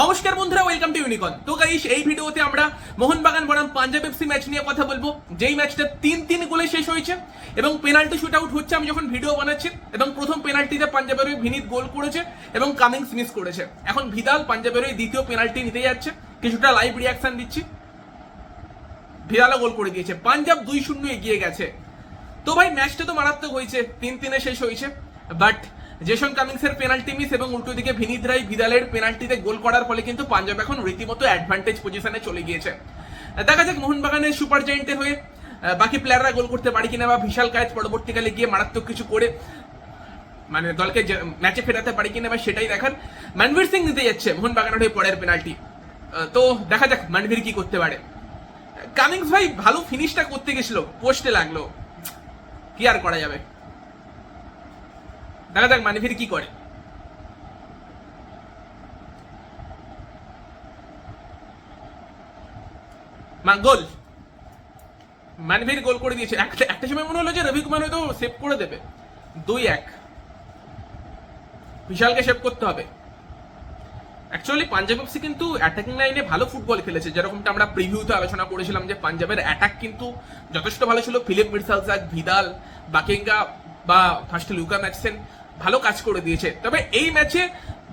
নমস্কার বন্ধুরা welcome to ইউনিকন তো গাইস এই ভিডিওতে আমরা মোহনবাগান বনাম পাঞ্জাব এফসি ম্যাচ নিয়ে কথা বলব। যেই ম্যাচটা তিন তিন গোলে শেষ হয়েছে এবং পেনাল্টি শুট আউট হচ্ছে, আমি যখন ভিডিও বানাচ্ছি, এবং প্রথম পেনাল্টিতে পাঞ্জাবের ওই ভিনিত গোল করেছে এবং কামিংস মিস করেছে। এখন ভিদাল পাঞ্জাবের ওই দ্বিতীয় পেনাল্টি নিতে যাচ্ছে, কিছুটা লাইভ রিয়াকশন দিচ্ছি। ভিদালও গোল করে দিয়েছে, পাঞ্জাব দুই শূন্য এগিয়ে গেছে। তো ভাই ম্যাচটা তো মারাত্মক হয়েছে, তিন তিনে শেষ হয়েছে বাট জেসন কামিংসের পেনাল্টি মিস এবং উল্টো দিকে ভিনিত রাই ভিদালের পেনাল্টিতে গোল করার ফলে কিন্তু পাঞ্জাব এখন রীতিমতো অ্যাডভান্টেজ পজিশনে চলে গিয়েছে। দেখা যাক মোহনবাগানের সুপার জায়েন্টের হয়ে বাকি প্লেয়াররা গোল করতে পারে কিনা বা বিশাল কায়েত পরবর্তীকালে গিয়ে মারাত্মক কিছু করে মানে দলকে ম্যাচে ফেরাতে পারে কিনা বা সেটাই দেখার মানবীর সিং নিতে যাচ্ছে মোহনবাগানের হয়ে পরের পেনাল্টি। তো দেখা যাক মানবীর কি করতে পারে। কামিংস ভাই ভালো ফিনিশটা করতে গেছিল পোস্টে লাগল। কি আর করা যাবে? দেখা যাক মানিফির কি করে। গোল। মানভীর গোল করে দিয়েছে। একটা সময় মনে হলো যে রবি কুমার হয়তো সেভ করে দেবে। দুই, এক। বিশালকে সেভ করতে হবে। অ্যাকচুয়ালি পাঞ্জাব এফসি কিন্তু অ্যাটাকিং লাইনে ভালো ফুটবল খেলেছে। যেরকমটা আমরা প্রিভিউতে আলোচনা করেছিলাম যে পাঞ্জাবের অ্যাটাক কিন্তু যথেষ্ট ভালো ছিল। ফিলিপ মির্সালজাক ভিদাল, বাকিঙ্গা বা ফার্স্ট লুকা ম্যাচসেন ভালো কাজ করে দিয়েছে। তবে এই ম্যাচে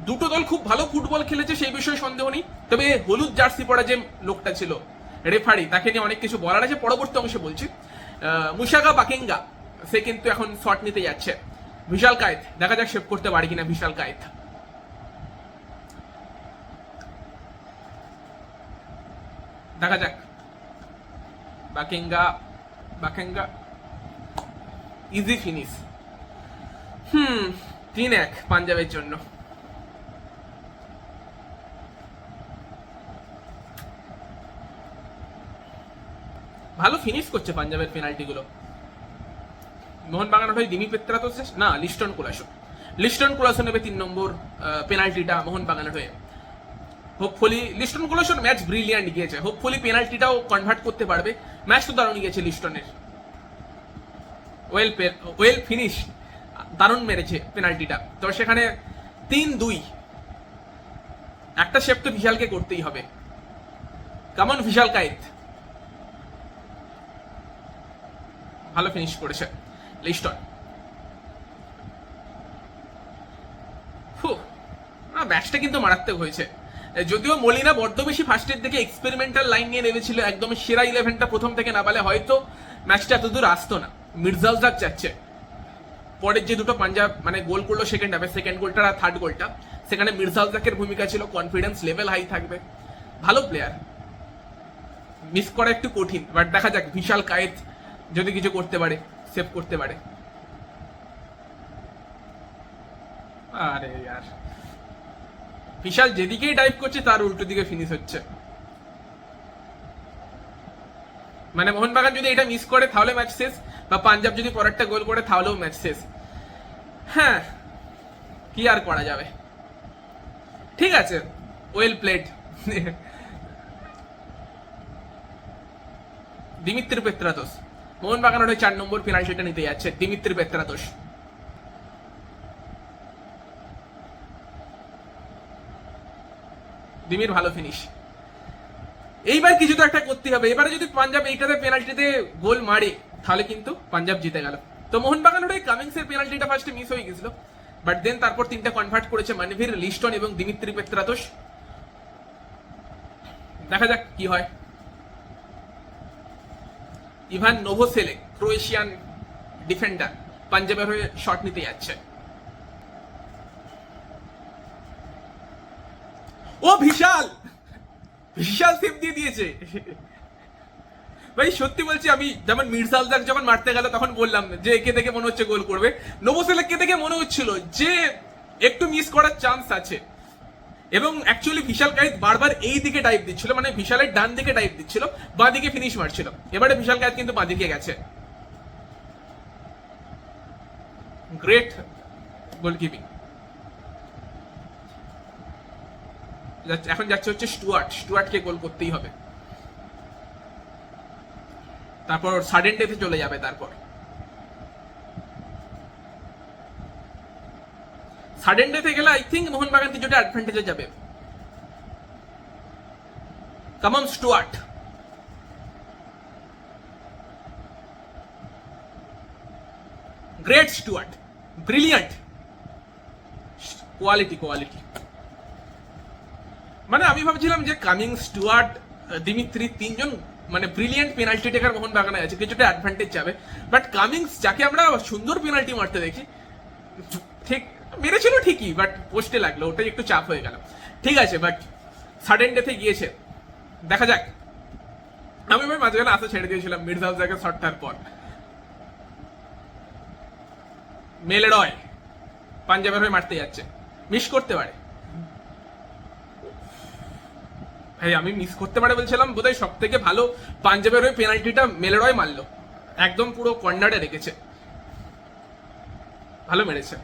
দুটো দল খুব ভালো ফুটবল খেলেছে, সেই বিষয়ে সন্দেহ নেই। তবে হলুদ জার্সি পরা যে লোকটা ছিল, রেফারি, তাকে নিয়ে অনেক কিছু বলার আছে। পরবর্তী অংশে বলছি মুশাগা বাকেঙ্গা, সে কিন্তু এখন শট নিতে যাচ্ছে। বিশাল কায়েত, দেখা যাক সেভ করতে পারি কিনা বিশাল কায়েত। দেখা যাক। বাকেঙ্গা বাকেঙ্গা ইজি ফিনিশ হুম, তিন এক পাঞ্জাবের জন্য। ভালো ফিনিশ করছে পাঞ্জাবের পেনাল্টিগুলো মোহনবাগান হয়ে দিমি পেত্রা তো না, লিস্টন কুলাসো। লিস্টন কুলাসো নেবে তিন নম্বর পেনাল্টিটা মোহনবাগানের হয়ে। হোপফুলি লিস্টন কুলাসোর ম্যাচ ব্রিলিয়ান্ট গিয়েছে। হোপফুলি পেনাল্টিটাও কনভার্ট করতে পারবে। ম্যাচ তো দারুণ গিয়েছে লিস্টনের। ওয়েল ওয়েল ফিনিশ মেরেছে পেনাল্টিটা। তো সেখানে তিন দুই। একটা শেপ তো বিশালকে করতেই হবে। কেমন বিশাল কায়েত। ভালো ফিনিশ করেছে লিস্টন। ম্যাচটা কিন্তু মারাত্মক হয়েছে। যদিও মলিনা বড্ড বেশি ফার্স্টের দিকে এক্সপেরিমেন্টাল লাইন নিয়ে নেমেছিল একদম সেরা ইলেভেনটা প্রথম থেকে না পালে হয়তো ম্যাচটা এতদূর আসতো না। মির্জাউজাক যাচ্ছে পরের যে দুটো পাঞ্জাব মানে গোল করল সেকেন্ড হাফে সেকেন্ড গোলটা আর থার্ড গোলটা সেখানে মির্জাউজাকের ভূমিকা ছিল কনফিডেন্স লেভেল হাই থাকবে। ভালো প্লেয়ার মিস করা একটু কঠিন বাট দেখা যাক, বিশাল কায়েত যদি কিছু করতে পারে সেভ করতে পারে। আরে यार। বিশাল যেদিকেই ডাইভ করছে, তার উল্টো দিকে ফিনিশ হচ্ছে। মানে মোহনবাগান যদি এটা মিস করে, তাহলে ম্যাচ শেষ। বা পাঞ্জাব যদি পরেরটা গোল করে, তাহলেও ম্যাচ শেষ। হ্যাঁ কি আর করা যাবে? ঠিক আছে well played Dimitri Petratos Mohun Bagan ওটা চার নম্বর পেনাল্টিটা নিতে যাচ্ছে দিমিত্রি পেত্রাতোস দিমির ভালো ফিনিশ এইবার কিছু তো একটা করতে হবে। এবারে যদি পাঞ্জাব এইটাতে পেনাল্টিতে গোল মারে তাহলে কিন্তু পাঞ্জাব জিতে গেল। তো মোহনবাগান ওটাই কামিংসের পেনাল্টিটা ফার্স্টে মিস হয়ে গেছিল। বাট দেন তারপর তিনটা কনভার্ট করেছে মানভীর লিস্টন এবং দিমিত্রি পেত্রাতোস দেখা যাক কি হয়। ইভান নোভোসেলে ক্রোয়েশিয়ান ডিফেন্ডার পাঞ্জাবের হয়ে শট নিতে যাচ্ছে। ও বিশাল বিশাল সেভ দিয়ে দিয়েছে। ভাই, সত্যি বলছি, আমি যেমন মির্জালদাক যখন মারতে গেল, তখন বললাম যে, একে দেখে মনে হচ্ছে গোল করবে। নোভোসেলেকে দেখে মনে হচ্ছিল যে, একটু মিস করার চান্স আছে। এবং অ্যাকচুয়ালি বিশাল কায়েত বারবার এই দিকে টাইপ দিচ্ছিল মানে বিশালের ডান দিকে টাইপ দিচ্ছিল, বাঁ দিকে ফিনিশ মারছিল। এবারে বিশাল কায়েত কিন্তু বাঁ দিকে গেছে। গ্রেট গোলকিপিং এখন যাচ্ছে হচ্ছে স্টুয়ার্ট স্টুয়ার্টকে গোল করতেই হবে। তারপর সাডেন ডেথে চলে যাবে তারপর। সাডেন ডেথে গেলে আই থিঙ্ক মোহনবাগান কিছুটা অ্যাডভান্টেজে যাবে। Come on Stewart great Stewart brilliant quality quality মানে আমি ভাবছিলাম যে কামিং স্টুয়ার্ট দিমিত্রি তিনজন মানে ব্রিলিয়েন্ট পেনাল্টি টেকার মোহন বাগানে আছে, কিছুটা অ্যাডভান্টেজ যাবে। বাট কামিংস যাকে আমরা সুন্দর পেনাল্টি মারতে দেখি, ঠিক, মেরেছিল ঠিকই বাট পোস্টে লাগল, ওটাই একটু চাপ হয়ে গেল। ঠিক আছে বাট সাডেন ডেথে গিয়েছে। দেখা যাক। আমি ভাই মাঝখানে আসা ছেড়ে দিয়েছিলাম মির্জা জাকে শটটার পর। মেলেডয় পাঞ্জাবের হয়ে মারতে যাচ্ছে। মিস করতে পারে। ভাই আমি মিস করতে পারে বলছিলাম, বোধহয় সব থেকে ভালো পাঞ্জাবের ওই পেনাল্টিটা মেলেরয় মারলো। একদম পুরো কর্নারে রেখেছে। ভালো মেরেছে।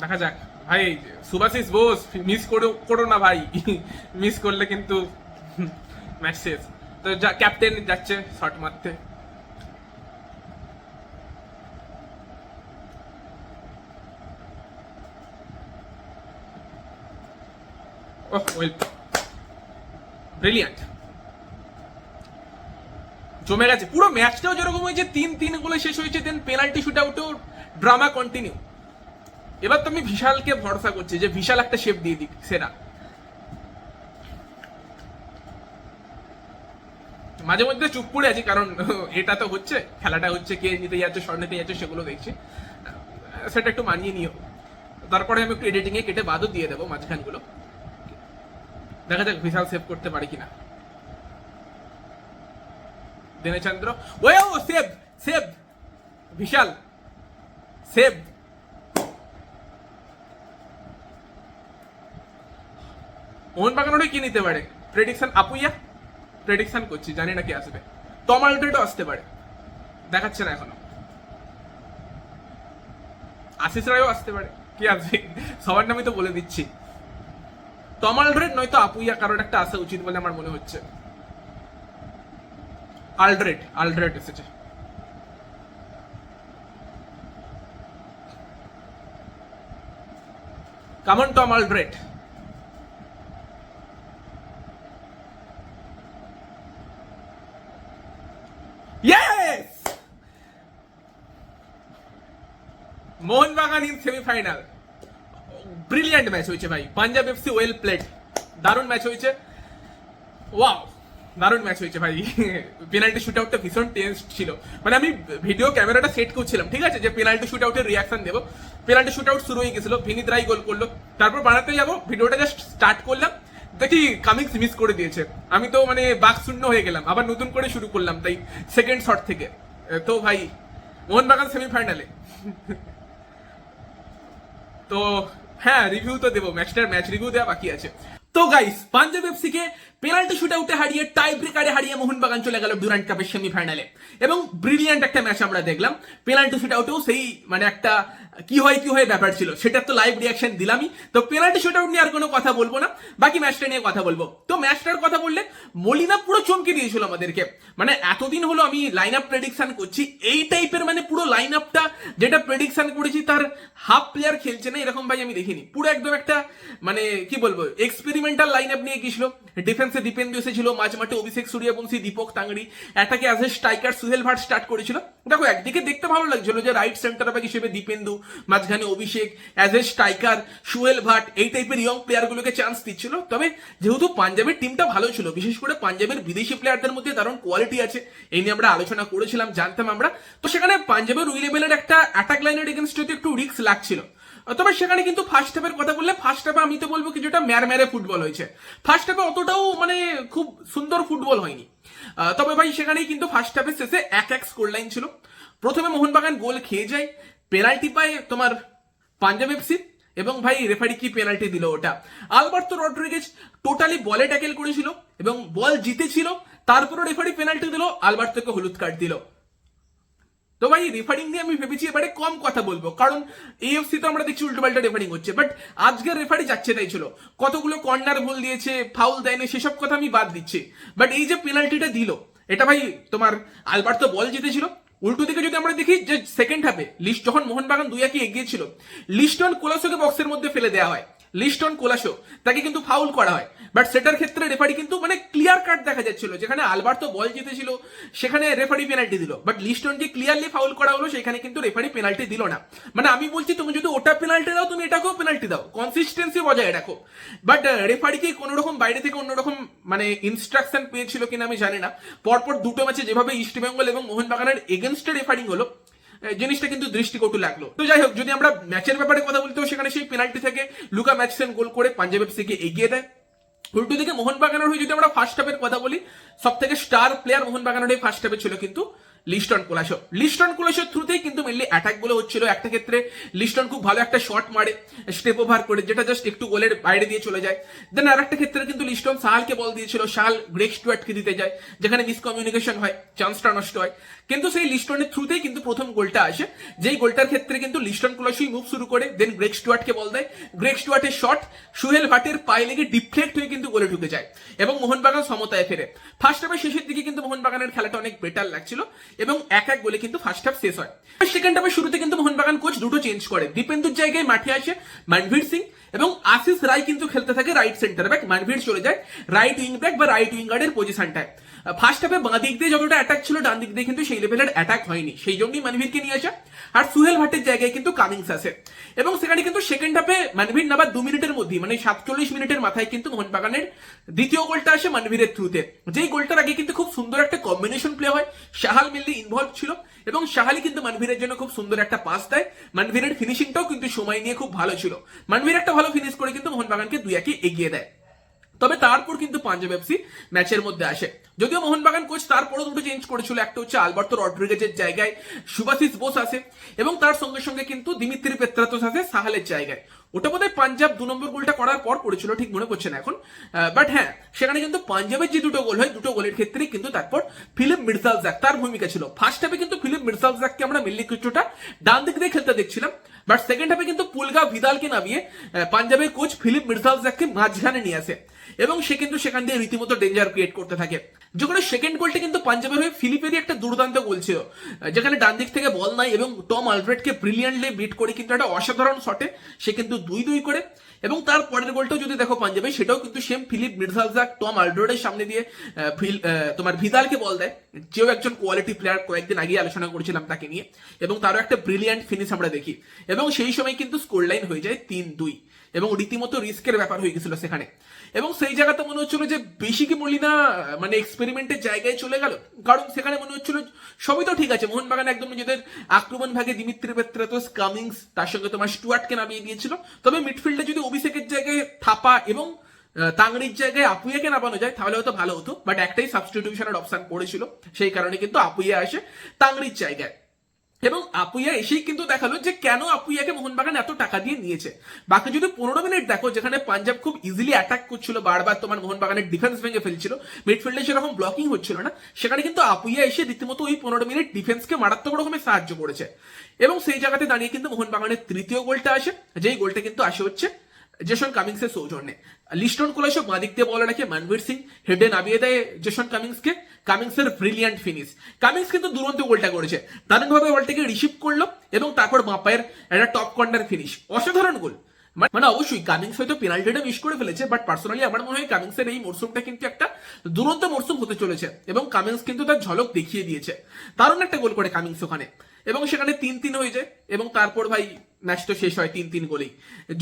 দেখা যাক। ভাই সুভাশিস বোস মিস করো করো না ভাই। মিস করলে কিন্তু ম্যাচ শেষ। তো যা ক্যাপ্টেন যাচ্ছে শট মারতে। ওহ ওয়েল ব্রিলিয়ান্ট জমে গেছে। পুরো ম্যাচটাও যেরকম হয়েছে, তিন তিন গোলে শেষ হয়েছে দেন পেনাল্টি শুট আউটও ড্রামা কন্টিনিউ এবার তো আমি বিশালকে ভরসা করছি যে বিশাল একটা শেপ দিয়ে দিক, সেরা। মাঝে মধ্যে চুপ করে আছি, কারণ এটা তো হচ্ছে, খেলাটা হচ্ছে, কে নিতে যাচ্ছে নিতে যাচ্ছে, সেগুলো দেখছি। সেটা একটু মানিয়ে নিও। তারপরে আমি একটু এডিটিং এ কেটে বাদও দিয়ে দেবো মাঝখানগুলো। দেখা যাক বিশাল সেভ করতে পারি কিনা। দিনেচন্দ্র ওয়ে ও, save save, Vishal, save. Mohun Bagan ওটা কি নিতে পারে? প্রেডিকশন আপুইয়া? প্রেডিকশন করছি, জানি না কি আসবে। টম আলড্রেডও আসতে পারে। দেখাচ্ছে না এখনও। আশিস রায়ও আসতে পারে। কি আসবে? সবার নামই তো বলে দিচ্ছি। টম আলড্রেড নয়তো আপুইয়া কারোর একটা আসা উচিত বলে আমার মনে হচ্ছে। আলড্রেড আলড্রেড এসেছে। Come on Tom Aldred! Mohun Bagan in semifinal. Brilliant match হয়েছে ভাই। পাঞ্জাব এফসি ওয়েল প্লেড দারুণ ম্যাচ হয়েছে। ওয়াও, দারুণ ম্যাচ হয়েছে ভাই। পেনাল্টি শুট আউটটা ভীষণ টেন্স ছিল। মানে আমি ভিডিও ক্যামেরাটা সেট করছিলাম, ঠিক আছে? যে পেনাল্টি শুট আউটের রিয়াকশন দেবো। পেনাল্টি শুট আউট শুরু হয়ে গেছিল, ভিনিত রাই গোল করল। তারপর বানাতে যাব ভিডিওটা জাস্ট স্টার্ট করলাম। দেখি কামিংস মিস করে দিয়েছে। আমি তো মানে বাক শূন্য হয়ে গেলাম। আবার নতুন করে শুরু করলাম তাই সেকেন্ড শট থেকে। তো ভাই, মোহনবাগান সেমিফাইনালে তো হ্যাঁ রিভিউ তো দেবো। ম্যাচটার ম্যাচ রিভিউ দেওয়া বাকি আছে। তো গাইস পাঞ্জাব এফসি কে পেনাল্টি শুট আউটে হারিয়ে টাই ব্রেকারে হারিয়ে মোহনবাগান চলে গেল ডুরান্ট কাপের সেমিফাইনালে এবং ব্রিলিয়ান্ট একটা ম্যাচ আমরা দেখলাম। পেনাল্টি শুট আউটেও সেই মানে একটা, কি হয় কি হয় ব্যাপার ছিল। সেটার তো লাইভ রিয়াকশন দিলামই। তো পেনাল্টি শুট আউট নিয়ে আর কোনো কথা বলব না। বাকি ম্যাচটা নিয়ে কথা বলব। তো ম্যাচটার কথা বললে, মলিনা পুরো চমকে দিয়েছিল আমাদেরকে। মানে এতদিন হলো আমি লাইন আপ প্রেডিকশন করছি। এই টাইপের মানে পুরো লাইন আপটা যেটা প্রেডিকশন করেছি, তার হাফ প্লেয়ার খেলছে না, এরকম ভাই আমি দেখিনি। পুরো একদম একটা মানে কি বলব এক্সপেরিমেন্টাল লাইন আপ নিয়ে গেছিল ডিফেন্সে দীপেন্দু এসেছিল মাঝ মাঠে অভিষেক সূর্যবংশী দীপক তাংড়ি। এটাকে as a striker Suhail Bhat start করেছিল। দেখো, একদিকে দেখতে ভালো লাগছিল যে রাইট সেন্টার ব্যাক হিসেবে দীপেন্দু, মাঝখানে Abhishek as a striker Suhail Bhat, এই টাইপের ইয়ং প্লেয়ারগুলোকে চান্স দিচ্ছিল। তবে যেহেতু পাঞ্জাবের টিমটা ভালো ছিল, বিশেষ করে পাঞ্জাবের বিদেশি প্লেয়ারদের মধ্যে দারুণ কোয়ালিটি আছে, এই নিয়ে আমরা আলোচনা করেছিলাম, জানতাম আমরা। তো সেখানে পাঞ্জাবের উই লেভেলের একটা অ্যাটাক লাইনের এগেনস্ট একটু রিস্ক লাগছিল। তবে সেখানে কিন্তু ফার্স্ট হাফের কথা বললে ফার্স্ট হাফে আমি তো বলব কিছুটা ম্যার ম্যারে ফুটবল হয়েছে। ফার্স্ট হাফে অতটাও মানে খুব সুন্দর ফুটবল হয়নি। তবে ভাই সেখানেই কিন্তু ফার্স্ট হাফের শেষে এক এক স্কোর লাইন ছিল। প্রথমে মোহনবাগান গোল খেয়ে যায় পেনাল্টি পায় তোমার পাঞ্জাব এফসি এবং ভাই রেফারি কি পেনাল্টি দিল ওটা? আলবার্তো রড্রিগেজ টোটালি বলে ট্যাকেল করেছিল এবং বল জিতেছিল, তারপরও রেফারি পেনাল্টি দিল, আলবার্তোকে হলুদ কার্ড দিল। তো ভাই রেফারিং নিয়ে আমি ভেবেছি এবারে কম কথা বলব, কারণ এএফসি তো আমরা দেখছি উল্টো পাল্টা রেফারিং হচ্ছে বাট আজকের রেফারি যাচ্ছে তাই ছিল। কতগুলো কর্নার ভুল দিয়েছে ফাউল দেয়নি, সেসব কথা আমি বাদ দিচ্ছি। বাট এই যে পেনাল্টিটা দিল, এটা ভাই, তোমার আলবার্ট তো বল জিতেছিল। উল্টো দিকে যদি আমরা দেখি, যে সেকেন্ড হাফে লিস্ট যখন মোহনবাগান দুই একই এগিয়ে ছিল লিস্টন কোলাসোকে বক্সের মধ্যে ফেলে দেওয়া হয়। লিস্টন কোলাসো, তাকে কিন্তু ফাউল করা হয়। বাট সেটার ক্ষেত্রে রেফারি কিন্তু মানে ক্লিয়ার কাট দেখা যাচ্ছিল। যেখানে আলবার্তো বল জিতেছিল, সেখানে রেফারি পেনাল্টি দিল। বাট লিস্টনকে ক্লিয়ারলি ফাউল করা হলো, সেখানে কিন্তু রেফারি পেনাল্টি দিল না। মানে আমি বলছি, তুমি যদি ওটা পেনাল্টি দাও, তুমি এটাকেও পেনাল্টি দাও। কনসিস্টেন্সি বজায় রাখো। বাট রেফারি কি কোনো রকম বাইরে থেকে অন্যরকম মানে ইনস্ট্রাকশন পেয়েছিল কিনা আমি জানি না। পরপর দুটো ম্যাচে যেভাবে ইস্টবেঙ্গল এবং মোহনবাগানের এগেনস্টে রেফারিং হলো জিনিসটা কিন্তু দৃষ্টিকটু লাগল। তো যাই হোক, যদি আমরা ম্যাচের ব্যাপারে কথা বলতে সেখানে সেই পেনাল্টি থেকে লুকা ম্যাচসেন গোল করে পাঞ্জাব এফসিকে এগিয়ে দেয়। উল্টো দিকে মোহনবাগানের হয়ে যদি আমরা ফার্স্ট হাফের কথা বলি সব থেকে স্টার প্লেয়ার মোহনবাগানের হয়ে ফার্স্ট হাফে ছিল কিন্তু লিস্টন কোলাসো লিস্টন কোলাসোর থ্রুতেই কিন্তু মেনলি অ্যাটাকগুলো হচ্ছিল। একটা ক্ষেত্রে লিস্টন খুব ভালো একটা শট মারে স্টেপ ওভার করে, যেটা জাস্ট একটু গোলের বাইরে দিয়ে চলে যায়। দেন আর একটা ক্ষেত্রে কিন্তু লিস্টন সাহালকে বল দিয়েছিল। সাহাল গ্রেক স্টুয়ার্টকে দিতে যায়, যেখানে মিসকমিউনিকেশন হয় চান্সটা নষ্ট হয়। কিন্তু সেই লিস্টনের থ্রুতেই কিন্তু প্রথম গোলটা আসে। যেই গোলটার ক্ষেত্রে কিন্তু লিস্টন কুলাসই মুভ শুরু করে দেন গ্রেক স্টুয়ার্টকে বল দেয়। গ্রেক স্টুয়ার্টের শট সুহেল ভাটের পায়ে লেগে ডিফ্লেক্ট হয়ে কিন্তু গোলে ঢুকে যায় এবং মোহনবাগান সমতায় ফেরে। ফার্স্ট হাফের শেষের দিকে কিন্তু মোহনবাগানের খেলাটা অনেক বেটার লাগছিল এবং এক এক গোলে কিন্তু ফার্স্ট হাফ শেষ হয়। সেকেন্ড হাফের শুরুতে কিন্তু মোহনবাগান কোচ দুটো চেঞ্জ করে। দীপেন্দুর জায়গায় মাঠে আসে মানভীর সিং এবং আশিস রায় কিন্তু খেলতে থাকে রাইট সেন্টার ব্যাক মানভীর চলে যায় রাইট উইং ব্যাক বা রাইট উইং গার্ডের পজিশনটায় ফার্স্ট হাফে বাঁ দিক দিয়ে যতটা অ্যাটাক ছিল, ডান দিক দিয়ে কিন্তু সেই লেভেলের অ্যাটাক হয়নি। সেই জন্যই মানভীরকে নিয়ে আসা। আর সুহেল ভাটের জায়গায় কিন্তু কামিংস আসে এবং সেখানে কিন্তু সেকেন্ড হাফে মানভীর নাবার দু মিনিটের মধ্যে মানে সাতচল্লিশ মিনিটের মাথায় কিন্তু মোহনবাগানের দ্বিতীয় গোলটা আসে মানভীরের থ্রুতে যেই গোলটার আগে কিন্তু খুব সুন্দর একটা কম্বিনেশন প্লে হয়। শাহাল মিল্লি ইনভলভ ছিল। এবং শাহালি কিন্তু মানভীরের জন্য খুব সুন্দর একটা পাস দেয়। মানভীরের ফিনিশিংটাও কিন্তু সময় নিয়ে খুব ভালো ছিল। মানভীর একটা ভালো ফিনিশ করে কিন্তু মোহনবাগানকে দুই একে এগিয়ে দেয়। তবে তারপর কিন্তু পাঞ্জাব এফসি ম্যাচের মধ্যে আসে। যদিও মোহনবাগান কোচ তারপরও দুটো চেঞ্জ করেছিল। একটা হচ্ছে আলবার্তো রড্রিগেজের জায়গায় সুভাশিস বোস আসে এবং তার সঙ্গে সঙ্গে কিন্তু দিমিত্রি পেত্রাতোস আছে সাহালের জায়গায়। ওটা বোধহয় পাঞ্জাব দু নম্বর গোলটা করার পর করেছিল ঠিক মনে পড়ছে না এখন। বাট হ্যাঁ সেখানে কিন্তু পাঞ্জাবের যে দুটো গোল হয়, দুটো গোলের ক্ষেত্রে কিন্তু তারপর ফিলিপ মির্সাল জ্যাক তার ভূমিকা ছিল। ফার্স্ট হাফে কিন্তু ফিলিপ মির্সাল জ্যাককে আমরা মিল্লি কিছুটা ডান দিক দিয়ে খেলতে দেখছিলাম বাট সেকেন্ড হাফে কিন্তু পুলগা ভিদালকে নামিয়ে পাঞ্জাবের কোচ ফিলিপ মির্সাল জ্যাককে মাঝখানে নিয়ে আসে। এবং সে কিন্তু সেখান দিয়ে রীতিমতো ডেঞ্জার ক্রিয়েট করতে থাকে। যখন সেকেন্ড গোলটা কিন্তু পাঞ্জাবের হয়ে ফিলিপেরই একটা দুর্দান্ত গোল ছিল। যেখানে ডান দিক থেকে বল নাই এবং টম আলব্রেটকে ব্রিলিয়ান্টলি বিট করে কিন্তু একটা অসাধারণ শটে সে কিন্তু দুই দুই করে। এবং তার পরের গোলটাও যদি দেখো পাঞ্জাবে, সেটাও কিন্তু সেম ফিলিপ মির্জালজাক টম আলব্রেটের সামনে দিয়ে তোমার ভিদালকে বল দেয়। যেও একজন কোয়ালিটি প্লেয়ার কয়েকদিন আগে আলোচনা করেছিলাম তাকে নিয়ে। এবং তারও একটা ব্রিলিয়ান্ট ফিনিশ আমরা দেখি। এবং সেই সময় কিন্তু স্কোর লাইন হয়ে যায় তিন দুই। এবং রীতিমতো রিস্কের ব্যাপার হয়ে গেছিল সেখানে। এবং সেই জায়গাতে মনে হচ্ছিল যে বেশি কি মলিনা মানে এক্সপেরিমেন্টের জায়গায় চলে গেল? কারণ সেখানে মনে হচ্ছিল সবই তো ঠিক আছে। মোহনবাগান একদম নিজেদের আক্রমণ ভাগে দিমিত্রি পেত্রাতোস কামিংস তার সঙ্গে তোমার স্টুয়ার্টকে নামিয়ে দিয়েছিল। তবে মিডফিল্ডে যদি অভিষেকের জায়গায় থাপা এবং তাংরির জায়গায় আপুইয়াকে নামানো যায়, তাহলে হয়তো ভালো হতো। বাট একটাই সাবস্টিটিউশনের অপশন পড়েছিল। সেই কারণে কিন্তু আপুইয়া আসে তাংরির জায়গায়। এবং আপুইয়া এসেই কিন্তু দেখাল যে কেন আপুইয়াকে মোহনবাগান এত টাকা দিয়ে নিয়েছে। বাকি যদি পনেরো মিনিট দেখো, যেখানে পাঞ্জাব খুব ইজিলি অ্যাটাক করছিল, বারবার তোমার মোহনবাগানের ডিফেন্স ভেঙে ফেলছিল মিডফিল্ডে সেরকম ব্লকিং হচ্ছিল না, সেখানে কিন্তু আপুইয়া এসে রীতিমতো ওই পনেরো মিনিট ডিফেন্সকে মারাত্মক রকমের সাহায্য করেছে। এবং সেই জায়গাতে দাঁড়িয়ে কিন্তু মোহনবাগানের তৃতীয় গোলটা আসে, যেই গোলটা কিন্তু আসে হচ্ছে জেসন কামিংসের সৌজন্যে। লিস্টন কোলাসো বাঁ দিক দিয়ে বল রাখে মানভীর সিং হেডে নামিয়ে দেয় জেসন কামিংসকে কামিংসের ব্রিলিয়ান্ট ফিনিশ কামিংস কিন্তু দুরন্ত গোলটা করেছে। দারুণভাবে বলটাকে রিসিভ করল এবং তারপর বাঁ পায়ের একটা টপ কর্নার ফিনিশ অসাধারণ গোল। মানে অবশ্যই কামিংস হয়তো পেনাল্টিটা মিস করে ফেলেছে বাট পার্সোনালি আমার মনে হয় কামিংসের এই মরসুমটা কিন্তু একটা দুরন্ত মরসুম হতে চলেছে এবং কামিংস কিন্তু তার ঝলক দেখিয়ে দিয়েছে। দারুণ একটা গোল করে কামিংস ওখানে। এবং সেখানে তিন তিন হয়ে যায় এবং তারপর ভাই ম্যাচ তো শেষ হয় তিন তিন গোলেই।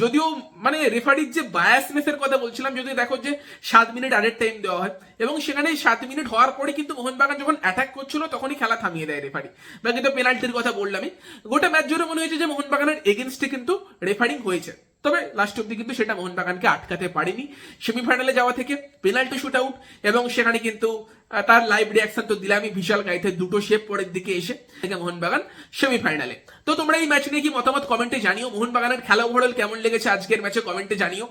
যদিও মানে রেফারির যে বায়াসনেসের কথা বলছিলাম, যদি দেখো যে সাত মিনিট আরের টাইম দেওয়া হয়, এবং সেখানে সাত মিনিট হওয়ার পরে কিন্তু মোহনবাগান যখন অ্যাটাক করছিল, তখনই খেলা থামিয়ে দেয় রেফারি বাকি তো পেনাল্টির কথা বললামই। গোটা ম্যাচ জুড়ে মনে হয়েছে যে মোহনবাগানের এগেনস্টে কিন্তু রেফারিং হয়েছে। তবে লাস্ট অব্দি কিন্তু সেটা মোহনবাগানকে আটকাতে পারেনি। সেমিফাইনালে যাওয়া থেকে পেনাল্টি শুট আউট এবং সেখানে কিন্তু তার লাইভ রিয়াকশন তো দিলামই বিশাল গাইতে দুটো শেপ পরের দিকে এসে থেকে মোহনবাগান সেমিফাইনালে তো তোমরা এই ম্যাচ নিয়ে কি মতামত কমেন্টে জানিও। মোহনবাগানের খেলা ওভারঅল কেমন লেগেছে আজকের ম্যাচে কমেন্টে জানিও।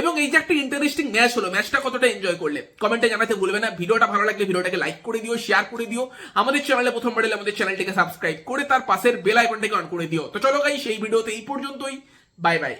এবং এই যে একটা ইন্টারেস্টিং ম্যাচ হলো ম্যাচটা কতটা এনজয় করলে কমেন্টে জানাতে ভুলবে না। ভিডিওটা ভালো লাগলে ভিডিওটাকে লাইক করে দিও শেয়ার করে দিও। আমাদের চ্যানেলে প্রথম বারে আমাদের চ্যানেলটিকে সাবস্ক্রাইব করে তার পাশের বেল আইকনটাকে অন করে দিও। তো চলো গাই সেই ভিডিওতে এই পর্যন্তই। Bye bye